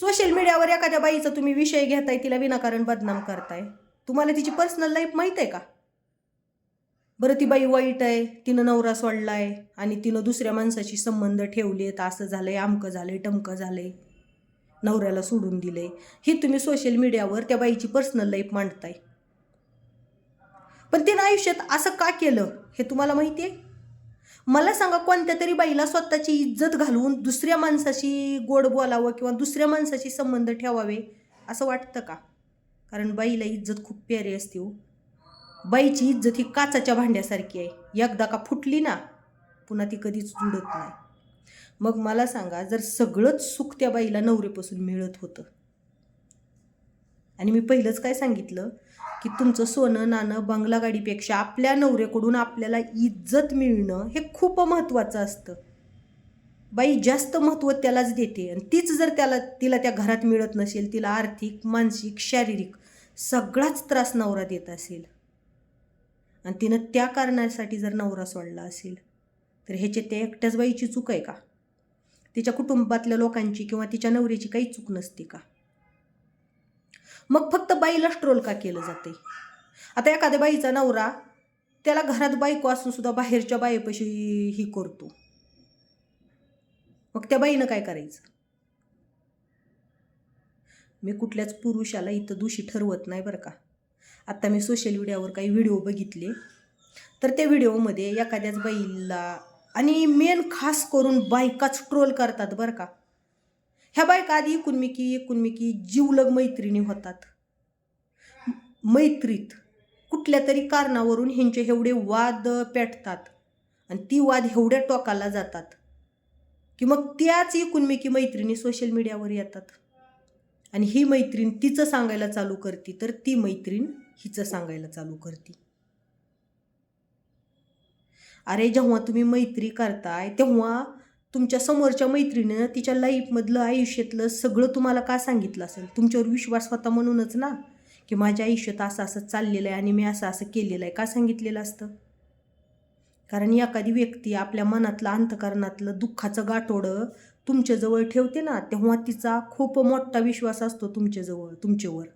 Social मीडियावर एखाद्या बाईचा तुम्ही विषय घेताय तिला विनाकारण बदनाम करताय. तुम्हाला तिची पर्सनल लाईफ माहीत आहे का? बरं ती बाई वाईट आहे तिनं नवरा सोडलाय आणि तिनं दुसऱ्या माणसाशी संबंध ठेवलेत असं झालंय आमकं झालंय टमकं झालंय नवऱ्याला सोडून दिलंय. ही तुम्ही सोशल मीडियावर त्या बाईची पर्सनल लाईफ मांडताय. पण तिनं आयुष्यात असं का केलं हे तुम्हाला माहिती आहे? मला सांगा कोणत्या तरी बाईला स्वतःची इज्जत घालवून दुसऱ्या माणसाशी गोड बोलावं किंवा दुसऱ्या माणसाशी संबंध ठेवावे असं वाटतं का? कारण बाईला इज्जत खूप प्यारी असते हो. बाईची इज्जत ही काचाच्या भांड्यासारखी आहे. एकदा का फुटली ना पुन्हा ती कधीच जुडत नाही. मग मला सांगा जर सगळंच सुख त्या बाईला नवरेपासून मिळत होतं आणि मी पहिलंच काय सांगितलं की तुमचं सोनं नाणं बंगला गाडीपेक्षा आपल्या नवऱ्याकडून आपल्याला इज्जत मिळणं हे खूप महत्त्वाचं असतं. बाई जास्त महत्त्व त्यालाच देते आणि तीच जर त्याला तिला त्या घरात मिळत नसेल तिला आर्थिक मानसिक शारीरिक सगळाच त्रास नवरा देत असेल. आणि तिनं त्या कारणासाठी जर नवरा सोडला असेल तर ह्याचे त्या एकट्याच बाईची चूक आहे का? तिच्या कुटुंबातल्या लोकांची किंवा तिच्या नवऱ्याची काही चूक नसते का? मग फक्त बाईलाच ट्रोल का केलं जाते आता एखाद्या बाईचा नवरा त्याला घरात बायको असून सुद्धा बाहेरच्या बायेपाशी ही करतो. मग त्या बाईनं काय करायचं? मी कुठल्याच पुरुषाला इथं दोषी ठरवत नाही बरं का. आत्ता मी सोशल मीडियावर काही व्हिडिओ बघितले तर त्या व्हिडिओमध्ये एखाद्याच बाईला आणि मेन खास करून बायकाच ट्रोल करतात बरं का. ह्या बायका आधी एकुणमिकी एकुणमिकी जीवलग मैत्रिणी होतात. मैत्रीत कुठल्या तरी कारणावरून ह्यांचे एवढे वाद पेटतात आणि ती वाद एवढ्या टोकाला जातात की मग त्याच एकूणमेकी मैत्रिणी सोशल मीडियावर येतात. आणि ही मैत्रीण तिचं सांगायला चालू करते तर ती मैत्रीण हिचं सांगायला चालू करते. अरे जेव्हा तुम्ही मैत्री करताय तेव्हा तुमच्या समोरच्या मैत्रिणीनं तिच्या लाईफमधलं आयुष्यातलं सगळं तुम्हाला का सांगितलं असेल? तुमच्यावर विश्वास होता म्हणूनच ना? की माझ्या आयुष्यात असं असं चाललेलं आहे आणि मी असं असं केलेलं आहे का सांगितलेलं असतं? कारण एखादी व्यक्ती आपल्या मनातलं अंतकरणातलं दुःखाचं गाठोडं तुमच्याजवळ ठेवते ना तेव्हा तिचा खूप मोठा विश्वास असतो तुमच्याजवळ तुमच्यावर.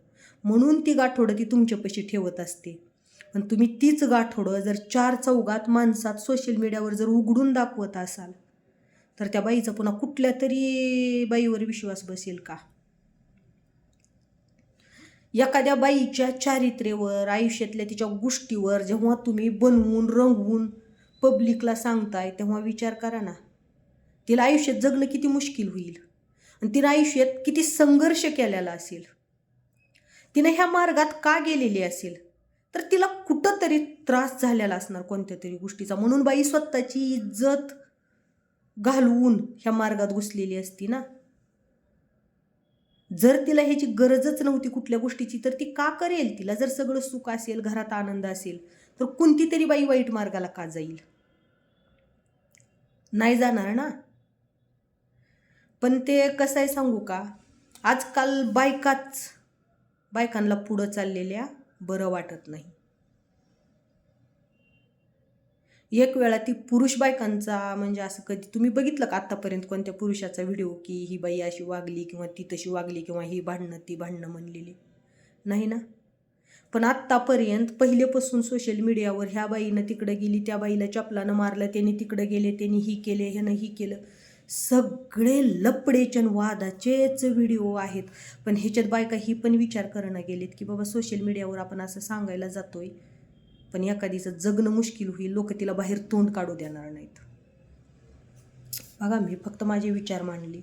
म्हणून ती गाठोडं ती तुमच्यापाशी ठेवत असते. पण तुम्ही तीच गाठोडं जर चार चौघात माणसात सोशल मीडियावर जर उघडून दाखवत असाल तर त्या बाईचा पुन्हा कुठल्या तरी बाईवर विश्वास बसेल का? एखाद्या बाईच्या चारित्र्यावर आयुष्यातल्या तिच्या गोष्टीवर जेव्हा तुम्ही बनवून रंगवून पब्लिकला सांगताय तेव्हा विचार करा ना. तिला आयुष्यात जगणं किती मुश्किल होईल आणि तिनं आयुष्यात किती संघर्ष केलेला असेल. तिनं ह्या मार्गात का गेलेली असेल? तर तिला कुठंतरी त्रास झालेला असणार कोणत्या तरी गोष्टीचा. म्हणून बाई स्वतःची इज्जत घालवून ह्या मार्गात घुसलेली असती ना? जर तिला ह्याची गरजच नव्हती कुठल्या गोष्टीची तर ती का करेल तिला? जर सगळं सुख असेल घरात आनंद असेल तर कोणती तरी बाई वाईट मार्गाला का जाईल? नाही जाणार ना? पण ते कसं आहे सांगू का? आजकाल बायकाच बायकांना पुढं चाललेल्या बरं वाटत नाही. एक वेळा ती पुरुष बायकांचा म्हणजे असं कधी तुम्ही बघितलं का आत्तापर्यंत कोणत्या पुरुषाचा व्हिडिओ की ही बाई अशी वागली किंवा ती तशी वागली किंवा ही भांडणं ती भांडणं म्हणलेली? नाही ना? पण आत्तापर्यंत पहिलेपासून सोशल मीडियावर ह्या बाईनं तिकडं गेली त्या बाईला चपलानं मारलं त्याने तिकडं गेले त्यांनी ही केले ह्यानं ही केलं. सगळे लपडेचन वादाचेच व्हिडिओ आहेत. पण ह्याच्यात बायका ही पण विचार करणं गेलेत की बाबा सोशल मीडियावर आपण असं सांगायला जातोय. पण एखादीचं जगणं मुश्किल होईल लोक तिला बाहेर तोंड काढू देणार नाहीत. बघा मी फक्त माझे विचार मांडले.